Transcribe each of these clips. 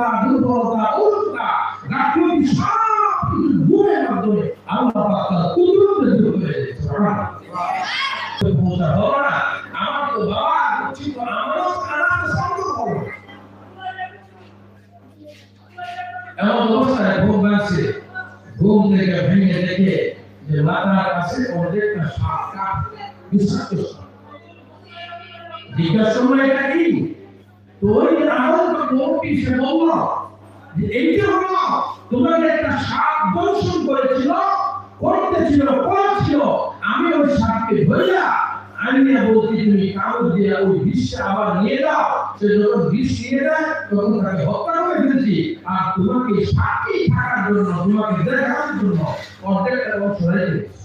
অসুস্থতা দুর্বলতা করতেছিল করেছিল আমি ওই সাপকে ধরিয়া আনিয়া বলছি, তুমি কাগজ দিয়ে ওই বিশ্বে আবার নিয়ে যাও। সে যখন বিষ নিয়ে যায়, তখন তাকে হত্যা করে ফেলেছি। আর তোমাকে সাক্ষী থাকার জন্য, তোমাকে দেখার জন্য অর্ধেকটা অংশ দিয়েছি।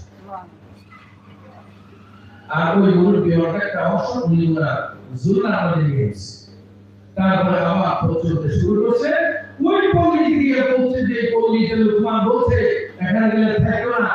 আর ওই মুরব্বী অর্ধেকটা অংশ উনি ওনার জুলনার মধ্যে নিয়ে গেছে। তারপরে আবার প্রচলতে শুরু করছে। ওই পল্লী দিয়ে বলছে যে পল্লীতে লোকমান বলছে, এখানে গেলে থাকবে না।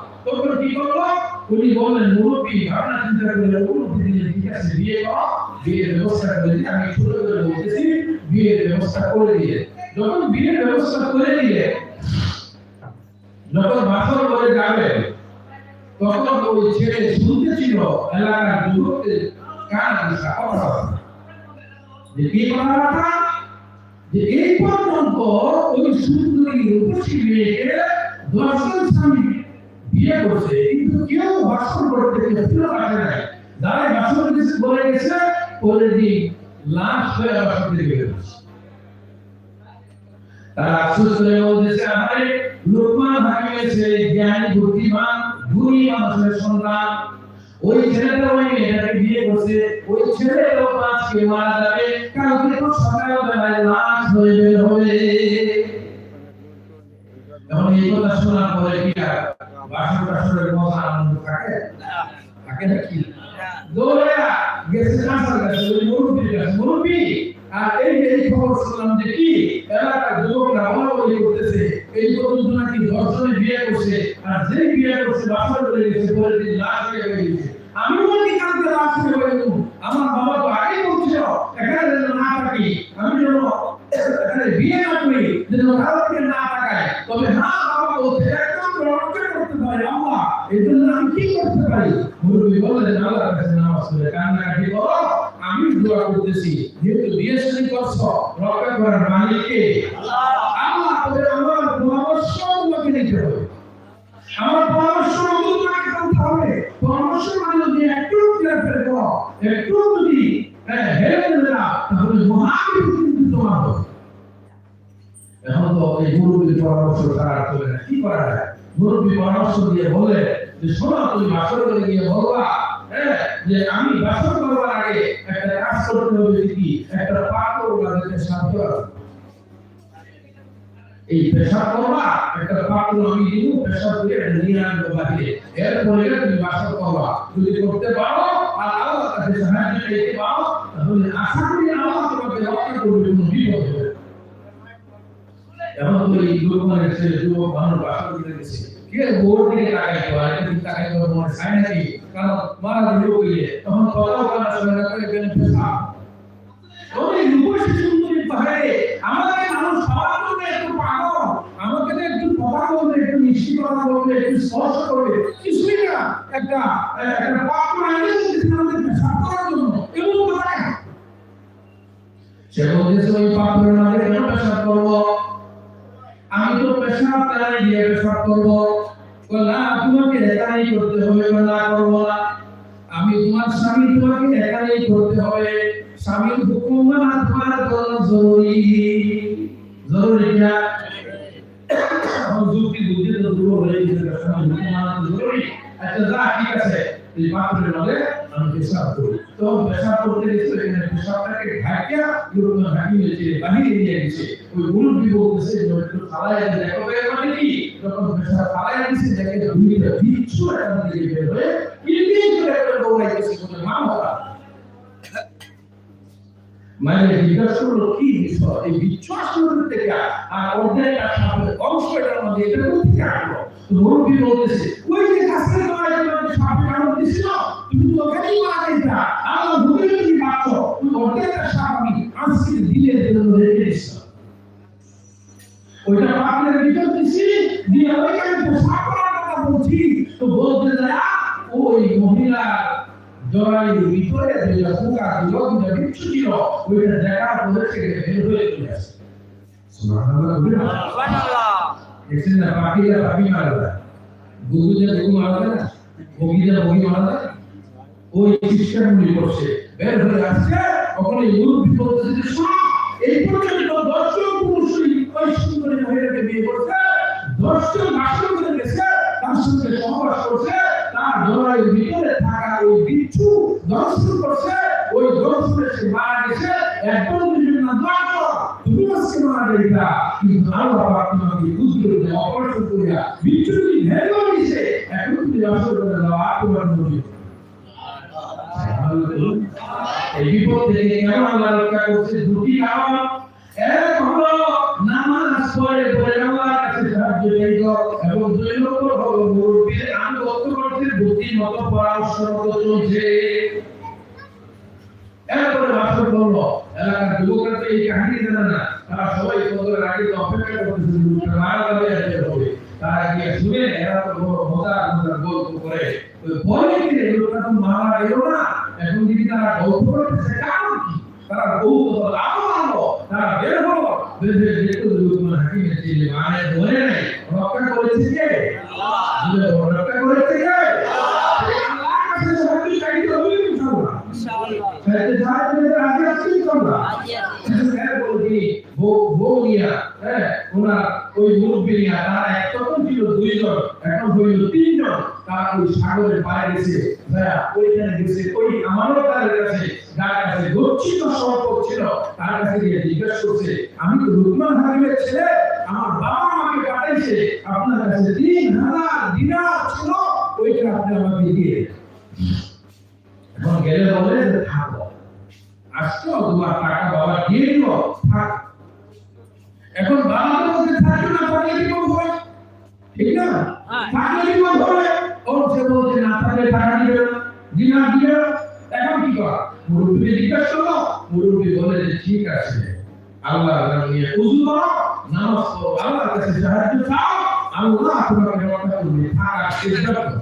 বললেন মুরব্বী ভাবনা চিন্তা করলে উন্নতি দিলে ঠিক আছে, বিয়ে কর, বিয়ের ব্যবস্থা করে দিয়ে আমি ছোট করে বলতেছি, বিয়ের ব্যবস্থা করে দিয়ে। যখন বিয়ের ব্যবস্থা করে দিয়ে, যখন বাসর করে যাবে, তখন ওই ছেলে শুনতেছিল এলাকার যুবকদের কান কথা যে কি কথা যে এই পর্যন্ত ওই সুন্দরী রূপসী মেয়েকে দর্শন স্বামী বিয়ে করছে, কিন্তু কেউ ভাষণ করতে ফিরে আসে নাই। যারা ভাষণ দিয়েছে বলে গেছে দি, লাশ হয়ে ভাষণ দিয়ে গেছে তারা আফসোস করে বলতেছে আরে লোকমান হাকিমের ছেলে জ্ঞানী, বুদ্ধিমান, গুণী মানুষের সন্তান। ওই ছেলেটা ওই মেয়েটাকে বিয়ে করছে, ওই ছেলেটাও আজকে মারা যাবে, কালকে তো সকালবেলায় লাশ হয়ে বের হবে। এখন এই কথা শোনার পরে কি আর আর যে এই করছে আর যে বিয়ে আমি বলি কালকে লাশ হয়ে আমার বাবা তো আগেই বলছিল এখানে যেন না থাকি আমি যেন এখানে বিয়ে না করি যেন কারোকে না থাকায় তবে হ্যাঁ বাবা বলছে একদম রক্ষা করতে পারে আল্লাহ এই জন্য আমি কি করতে পারি মুরব্বী বললেন আল্লাহর কাছে নামাজ পড়ে কান্নাকাটি করো আমি দোয়া করতেছি যেহেতু বিয়ে শুরু করছ রক্ষা করার মালিককে আল্লাহ তবে আমার পরামর্শ তোমাকে নিতে হবে। আমার পরামর্শ মতো তোমাকে করতে হবে। পরামর্শ মানে যদি একটু ক্লিয়ার করো একটু যদি হ্যাঁ, হেরে না তাহলে মহাবিপদ কিন্তু তোমার হবে। এখন তো এই মুরব্বীর পরামর্শ আর চলে না। কি করা যায়? মুরব্বী পরামর্শ দিয়ে বলে যে শোনো তুমি বাসর করে গিয়ে বলবা হ্যাঁ যে আমি বাসর করবার আগে একটা কাজ করতে হবে কি? একটা পাথর ওনাদেরকে সাহায্য এই পেশাব করবা একটা পাত্র আমি দিব পেশাব এটা নিয়ে আনব বাহিরে এরপরে তুমি বাসর করবা যদি করতে পারো, আর আল্লাহর কাছে সাহায্য চাইতে পারো, তাহলে আশা করি আল্লাহ তোমাকে রক্ষা করবে, কোনো বিপদ হবে এখন তো এই লোকমানের ছেলে যুবক মানুষ বাসর করে গেছে। ঠিক আছে বোর দিকে তাকাইতো আর একটু তাকাইতো মনে চাই নাকি কারণ মারা দিল তখন কথাও বলা চলে না? করে গেলে পেশাব ওই রূপসী সুন্দরী পাহাড়ে আমাদের মানুষ সবার জন্য একটু পাগল আমাকে তো একটু কথা বলবে একটু মিষ্টি করবে। না। একটা এমন কথা কেন? পেশাব করব? আমি তো পেশাব তারাই দিয়ে পেশাব করব। না, তোমাকে একাই করতে হবে না করব না। আমি তোমার স্বামী, তোমাকে একাই করতে হবে। স্বামীর হুকুম মানা তোমার জরুরি। জরুরি না? এখন যুক্তি বুদ্ধি তো দূর হয়ে গেছে আচ্ছা যা ঠিক আছে, এই পাত্রের মধ্যে আমি পেশাব করি। তো পেশাব করতে গেছে, এখানে পেশাবটাকে ঢাকিয়া ইউরোপীয় ঢাকি হয়েছে, বাহিরে নিয়ে গেছে। ওই মুরব্বী বলতেছে যে একটু ফালাই দেখো বের মানে কি? যখন পেশাব ফালাই দিছে দেখে দুইটা বিচ্ছু এখান থেকে বের হয়ে কিলবিল করে করে দৌড়াইতেছে বলে মা বাবা মানে জিজ্ঞাসা করল কি এই বিশ্বাস থেকে আর অর্ধেক আর সামনে এটা কোথেকে আসলো মুরব্বী বলতেছে, ওই যে তলায় তোমাকে সাপ কামড় দিছিল, তুমি তো ওখানেই মারা যাইতা আমার ভুলে তুমি ভাবছ তুমি অর্ধেক আর আজকে দিলে জন্য রেখে দিছিলাম ওইটা পাপের ভিতর দিছি, দিয়ে ওইখানে সাপ করার কথা বলছি, তো বলতে যায় ওই মহিলা জরায়ুর ভিতরে যে পোকা দিল যেটা বিচ্ছু ছিল ওইটা দেখার পরে থেকে বের হয়ে চলে আসে। সুবহানাল্লাহ? সুবহানাল্লাহ। দেখছেন না পাখিরা পাখি মারা যায় গরুদের গরু মারা যায় না? বগিদের বগি মারা যায় ওই সিস্টেম গুলি করছে। বের হয়ে আসছে তখন এই মুরব্বী বলতেছে যে শোনো। এই পর্যন্ত দশজন পুরুষ ওই সুন্দরী মহিলাকে বিয়ে করছে দশজন বাসন করে গেছে তার সঙ্গে সহবাস করছে তার জরায়ুর ভিতরে ওই বিচ্ছু দর্শন করছে, ওই দর্শনে সে মারা গেছে একদম দুজন না দশজন তুমি আজকে মারা গেছা কিন্তু আল্লাহ পাক তোমাকে বুঝতে দেবে অপারেশন করিয়া বিচ্ছু যদি ভেঙে দিছে, এখন তুমি করে দাও, আর তোমার নবী এই বিপদ থেকে কেমন আল্লাহ রক্ষা করছে, দুটি কারণ। এক হলো, নামাজ পড়ে পড়ে আল্লাহর কাছে সাহায্য চাইত এবং দুই নম্বর হলো মতো পরামর্শ চলছে এরপরে ভাষণ বলল এলাকার যুবকরা তো এই কাহিনী জানে না। তারা সবাই কদরের আগে তো অপেক্ষা করতেছে মারা যাবে আসতে হবে? তারা গিয়ে শুনে এরা তো বড় মজা মজা গল্প করে। ওই বলে কি রে, লোকটা তো মারা গেল না। এখন যদি তারা গল্প করতেছে কারণ কি? তারা বহু কথা আরও আরও তারা বের হলো বের হয়ে যেত হাকিমের ছেলে মানে ধরে নাই রক্ষা করেছে কে? রক্ষা করেছে কে তারা কাছে জিজ্ঞেস করছে আমি তো রুকমান হাকিমের ছেলে আমার বাবা আমাকে পাঠাইছে আপনার কাছে তিন হাজার দিনার ছিল ওইটা আপনি আমাকে দিয়ে এখন গেলে বলে যে থাকো আসছো তোমার টাকা বাবা দিয়ে দিল থাক। এখন বাবার মধ্যে থাকবে না থাকলে কি করব ঠিক না? হ্যাঁ। থাকলে কি করব ওর সে বলছে না থাকলে টাকা দিবে না দিনা দিবে না। এখন কি কর? মুরব্বী জিজ্ঞাসা করল মুরব্বী বলে যে ঠিক আছে আল্লাহ নিয়ে উজু করো। পড়ো আল্লাহর কাছে সাহায্য চাও আল্লাহ তোমাকে রক্ষা করবে থাকার চেষ্টা করো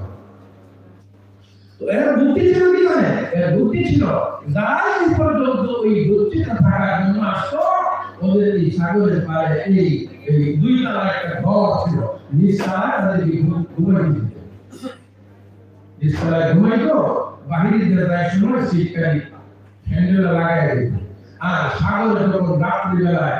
তো এর বুদ্ধি ছিল কি জানে এর বুদ্ধি ছিল যারা এই পর্যন্ত ওই বুদ্ধিটা থাকার জন্য আসতো ওদের এই সাগরের পাড়ে এই এই দুই তলা একটা ঘর ছিল তলায় তাদেরকে ঘুমাই দিত তলায় ঘুমাইতো বাহিরে যে প্রায় সময় শীতকালী হ্যান্ডেল লাগাই দিত আর সাগরে যখন রাত্রিবেলায়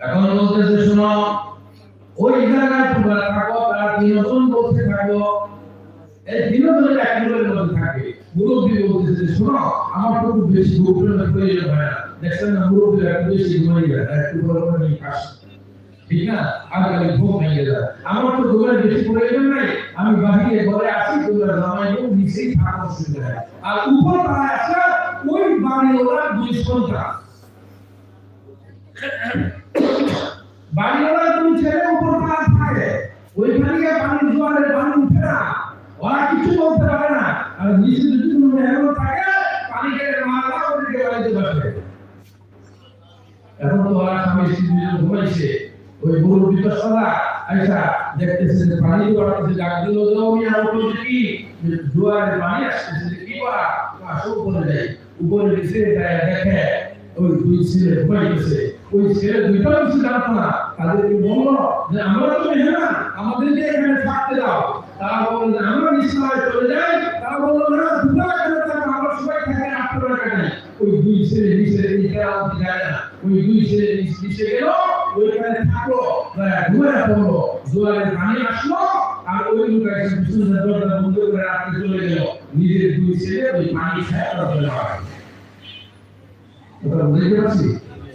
এখন বলতেছে, শোনো, ওই জায়গায় তোমরা থাকো তার বিনোদন করতে থাকো। এই বিনোদনের একেবারে মধ্যে থাকে। মুরব্বী বলতেছে, শোনো, আমার খুব বেশি গোপনের প্রয়োজন হয় না। দেখছেন না, মুরব্বী একটু বেশি ঘুমিয়ে যায় একটু বড় করে নিয়ে ঠিক না? আর খালি ঘুম ভেঙে যায়। আমার তো দোকানে বেশি প্রয়োজন নাই। আমি বাহিরে ঘরে আছি তোমরা জামাই বোন নিচেই থাকা অসুবিধা নাই। আর উপর পাড়ায় আছে ওই বাড়ি ওরা দুই সন্তান। বাড়িওয়ালা তুমি ছেলে উপর পাড়া থাকে, ওইখানে গিয়ে পানি জোয়ারের পানি উঠে না। ওরা কিছু বলতে পারে না। আর নিচে যদি কোনো মেহমান থাকে, পানি কেটে মারা ওদিকে বাড়িতে বসে এখন তো ওরা স্বামী স্ত্রী ঘুমাইছে। ওই গরু ভিতর সদা আইসা দেখতেছে যে পানি গড়াচ্ছে ডাক দিল যে আমি আর দেখি যে জোয়ারের পানি আসতেছে কি করা আসো উপরে যাই। উপরে যায় দেখে। ওই দুই ছেলে ঘুমাইতেছে। ওই ছেলে দুইটাও কিছু জানতো না তাদেরকে বলল যে, আমরা তো মেহমান, আমাদেরকে এখানে থাকতে দাও। তারা বলল যে, আমরা ইসলামে চলে যাই। তারা বলল, না, দুটো এখানে থাকো, আমরা সবাই থাকি আপনারা এখানে ওই দুই ছেলে নিচে নিচে যায় না। ওই দুই ছেলে নিচে গেল, ওইখানে থাকল ঘুমায় পড়ল। জোয়ারের পানি আসলো, আর ওই লোক এসে বিষ্ণু দরজা বন্ধ করে রাত্রে চলে গেল। নিজের দুই ছেলে ওই পানি খায় চলে যায় ওটা বুঝতে পারছি?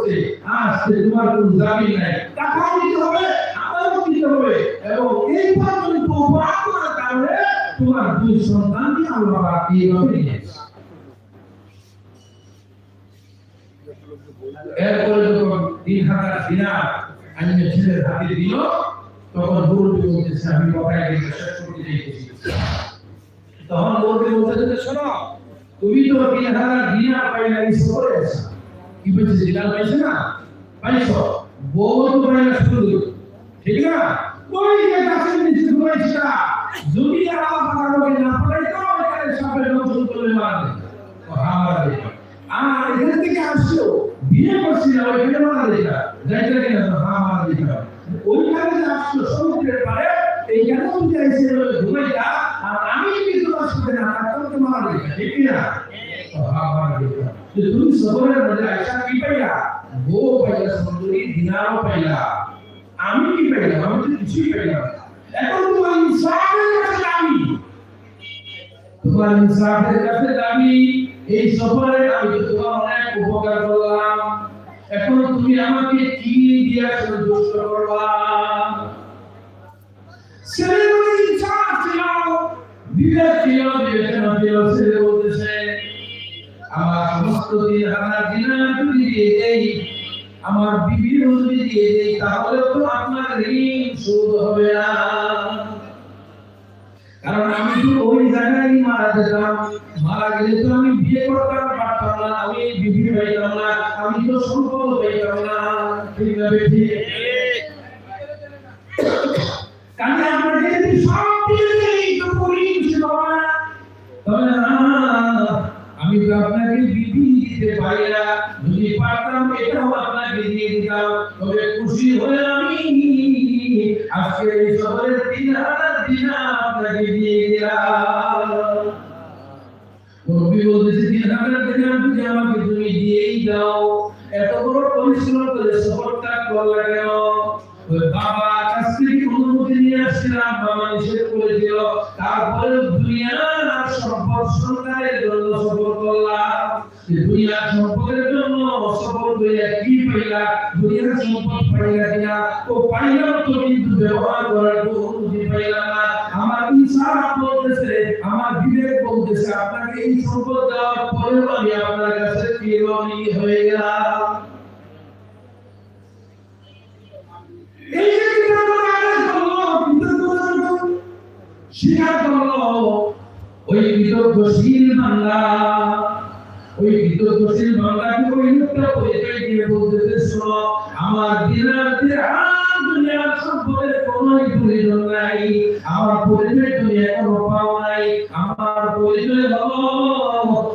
করছে আজকে তোমার কোনো দাবি নাই। টাকাও দিতে হবে আমারও দিতে হবে। এবং এই পর্যন্ত অপরাধ করার কারণে তোমার দুই সন্তানকে আল্লাহ এইভাবে এরপরে যখন তিন হাজার দিনার আমি ছেলের হাতে দিল, তখন মুরব্বী বলতেছে আমি শেষ করতে চাইতেছি। তখন শোনো, তুমি তো তিন হাজার দিনার পাইলে আছো কি বলছে দিনার পাইছে না? পাইছো। বউ তো পাইলে শুধু। ঠিক না? ওই যে গাছের নিচে ঘুমাইছে যদি আলাদা পাতা করে না পাই তো এখানে সাপের দংশন করলে মারবে। আর এখান থেকে আসছো, বিয়ে করছি না ওইখানে মারা দেখা যাইতে কিনা তো হ্যাঁ মারা দেখা ওইখানে যে আসছো, সমুদ্রের পারে এইখানে তুমি আইসে ঘুমাইটা আর আমি কিন্তু আসবে না তখন তো মারা দেখা ঠিক না? না। এখন এই সফরে আমি তোমার অনেক উপকার করলাম এখন তুমি আমাকে কি দিয়া সন্তুষ্ট করবা ছিল বিবেক ছিল বিবেচনা ছিল যদি দিয়ে দেই আমার বিবির যদি দিয়ে দেই তাহলে তো আপনার ঋণ শোধ হবে না। কারণ আমি তো ওই জায়গায় মারা যেতাম মারা গেলে তো আমি বিয়ে করতাম, পারতাম না। আমি বিবি পাইতাম না। আমি তো সম্পদ পাইতাম না। ঠিক না বেঠি? কারণ আপনাকে যদি সব দিয়ে দেই তো করি না তবে না আমি তো আপনাকে বিধি দিতে পারি না। যদি পারতাম, এটাও আপনাকে দিয়ে দিতাম। তবে খুশি হয়ে আমি আজকে এই শহরের তিন হাজার আপনাকে দিয়ে দিলাম। এত বড় করে সফরটা করলা কেন? বাবা কাছ থেকে অনুমতি নিয়ে আসছিলাম? বাবা করে তারপরে দুনিয়ার সম্পদ সরকারের জন্য এই সম্পদের জন্য সফর করে কি পাইলা? দুনিয়ার সম্পদ পাইলা কিনা? ও পাইলাম তো কিন্তু ব্যবহার করার তো অনুমতি পাইলাম না। আমার ইনসাফ বলতেছে আমার বিবেক বলতেছে আপনাকে এই সম্পদ দেওয়ার পরেও আমি আপনার কাছে ফিরবানি হয়ে গেলাম। এই যে ওই কৃতজ্ঞশীল বান্দা, ওই কৃতজ্ঞশীল বান্দাকে ওই লোকটা পরিচয় দিয়ে বলতেছে, "শোনো, আমার দিনার দিরহাম দুনিয়ার সম্পদের কোনো প্রয়োজন নাই। আমার পরিচয় তুমি এখনও পাও নাই। আমার পরিচয় হলো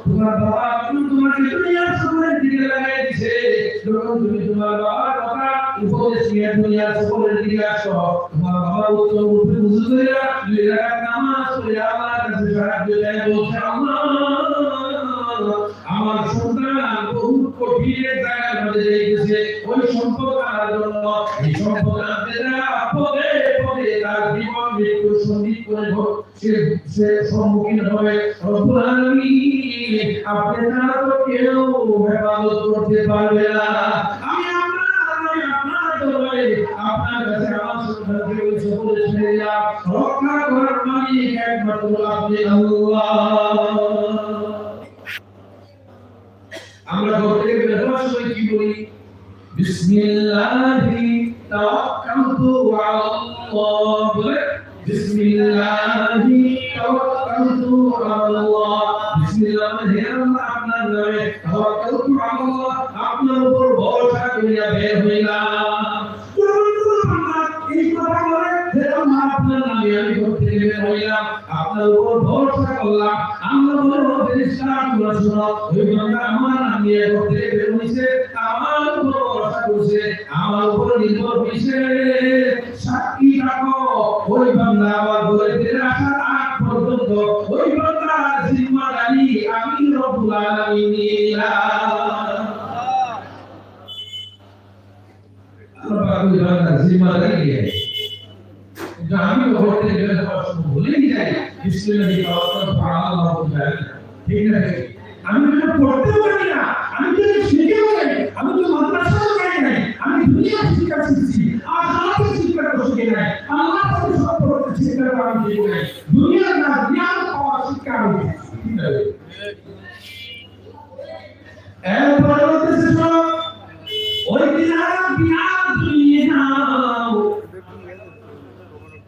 তোমার বাবা তোমাকে দুনিয়ার সকলের দিকে লাগাই দিছে। যখন তুমি তোমার বাবার কথা উপদেশ নিয়ে দুনিয়ার সকলের দিকে আসো তোমার বাবা উত্তর উঠে বুঝে ধরে দুই রাকাত নামাজ পড়ে আল্লাহর কাছে সাহায্য চাই বলছে আল্লাহ। আমার সন্তান বহু কঠিন জায়গার মধ্যে রেখেছে ওই সম্পদ আনার জন্য। এই সম্পদ আনতে যা পদে পদে তার জীবন মৃত্যু সংগীত করে সে সে সম্মুখীন হবে। রব্বুল আলামিন, আপনি ছাড়া তো কেউ হেফাজত করতে পারবে না। আমি আপনার আপনার দরবারে আপনার কাছে আমার সন্তানকে ওই সকলে ছেড়ে দিলাম রক্ষা করার মালিক একমাত্র আপনি আল্লাহ আমরা ঘর থেকে বের হওয়ার সময় কি বলি বিসমিল্লাহি তাওয়াক্কালতু আলাল্লাহ বলে বিসমিল্লাহি তাওয়াক্কালতু আলাল্লাহ বিসমিল্লাহ মানে হে আল্লাহ, আপনার নামে তাওয়াক্কালতু আপনার উপর ভরসা করিয়া বের হইলাম। আপনার উপর ভরসা করলাম। বান্দা আমার নাম নিয়ে রব্বুল আলামিন নিলাম আল্লাহ পাক ওই বান্দার জিম্মাদারি নিয়ে কিন্তু আমি ঘর থেকে বের হওয়ার সময় ভুলেই যাই বিসমিল্লাহি তাওয়াক্কালতু আলা আল্লাহ ঠিক না আমি তো পড়তে পারি না আমি তো শিখেও নাই আমি তো মাদ্রাসাও যাই নাই আমি দুনিয়া শিক্ষা শিখছি আর আল্লাহকে শিক্ষা তো শিখে নাই আল্লাহ তো সব পড়তে শিক্ষা তো আমি শিখে নাই দুনিয়া না জ্ঞান পাওয়া শিক্ষা আমি শিখছি। ঠিক আছে এরপরে বলতেছে শোনো, ওই দিন আর বিয়ার দুনিয়া নাও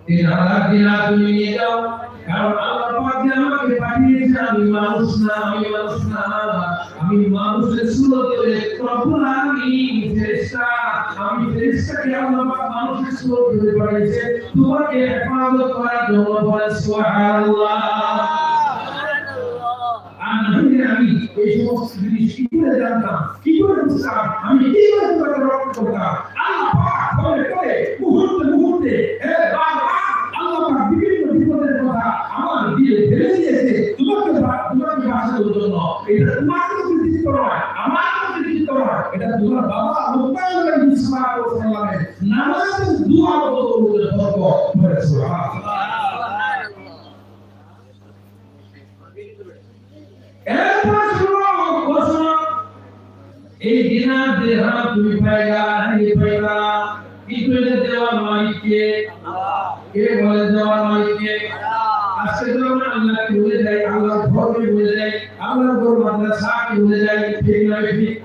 তিন হাজার দিনার তুমি নিয়ে যাও। কারণ আল্লাহ পাক যে আমাকে পাঠিয়েছে, আমি মানুষ না, আমি মানুষ না, আমি মানুষের সুরতে রব্বুল আলামিন ফেরেশতা। আমি ফেরেশতাকে আল্লাহ পাক মানুষের সুরতে পাঠিয়েছে। তোমাকে হেফাজত করার জন্য বলে, সুবহানাল্লাহ। আমি এই সমস্ত জিনিস কি করে জানতাম? কি করে বুঝতাম? আমি কি করে তোমাকে রক্ষা করতাম? আল্লাহ পাক বলে করে মুহূর্তে মুহূর্তে এ এটা তোমার কোনো কৃতিত্ব নয় আমার কোনো কৃতিত্ব নয় এটা তোমার বাবা মুক্তার নবী সাল্লাল্লাহু আলাইহি ওয়াসাল্লামের নামাজের দুআ বদলে ধর্ম। বলে সুবহানাল্লাহ। এরপর শুনো ঘোষণা। এই দিনার দেহা তুমি পাইলা নাই পাইলা কিন্তু এটা দেওয়ার মালিককে কে? বলে দেওয়ার মালিককে আজকে তো আমরা আল্লাহকে ভুলে যাই আল্লাহর ঘরকে ভুলে যাই আল্লাহর ঘর মাদ্রাসাকে ভুলে যাই ঠিক নয় ঠিক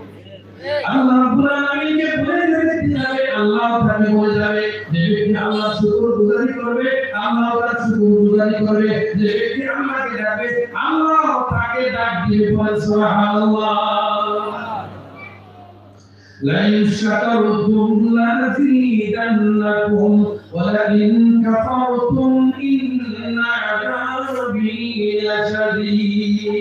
আল্লাহ রাব্বুল আলামিনকে ভুলে যাবে যাবে আল্লাহ তাকে বলে যাবে যে ব্যক্তি আল্লাহ শুকর গুজারি করবে আল্লাহ তার শুকর গুজারি করবে যে ব্যক্তি আল্লাহকে ডাকবে আল্লাহ তাকে ডাক দিবে বলে সুবহানাল্লাহ لئن شكرتم لأزيدنكم ولئن كفرتم إن عذابي لشديد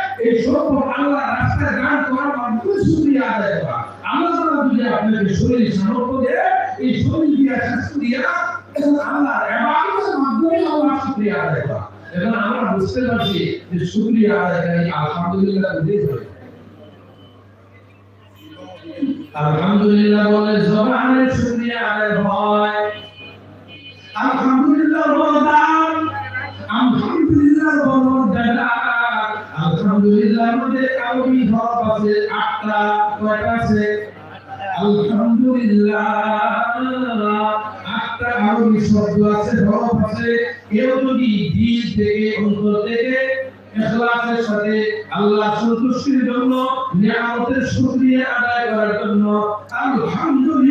এই সম্পদ আল্লাহ রাস্তায় করার মাধ্যমে আদায় করা। আল্লাহ যদি আপনাকে শরীর সামর্থ্য দেয় এই শরীর দিয়া আল্লাহ ইবাদতের মাধ্যমে আল্লাহ আদায় করা। এবং আমরা বুঝতে পারছি যে আলহামদুলিল্লাহ আলহামদুলিল্লাহ বলে জবানের শুকরিয়া আদায় হয়। আলহামদুলিল্লাহ আলহামদুলিল্লাহ মধ্যে হরফ আছে, আটটা আছে। আলহামদুলিল্লাহ, আটটা আরবি শব্দ আছে আছে। কেউ যদি দিল থেকে, অন্তর থেকে সাথে আল্লাহ সন্তুষ্টির জন্য, নিয়ামতের আদায় করার জন্য আলহামদুলিল্লাহ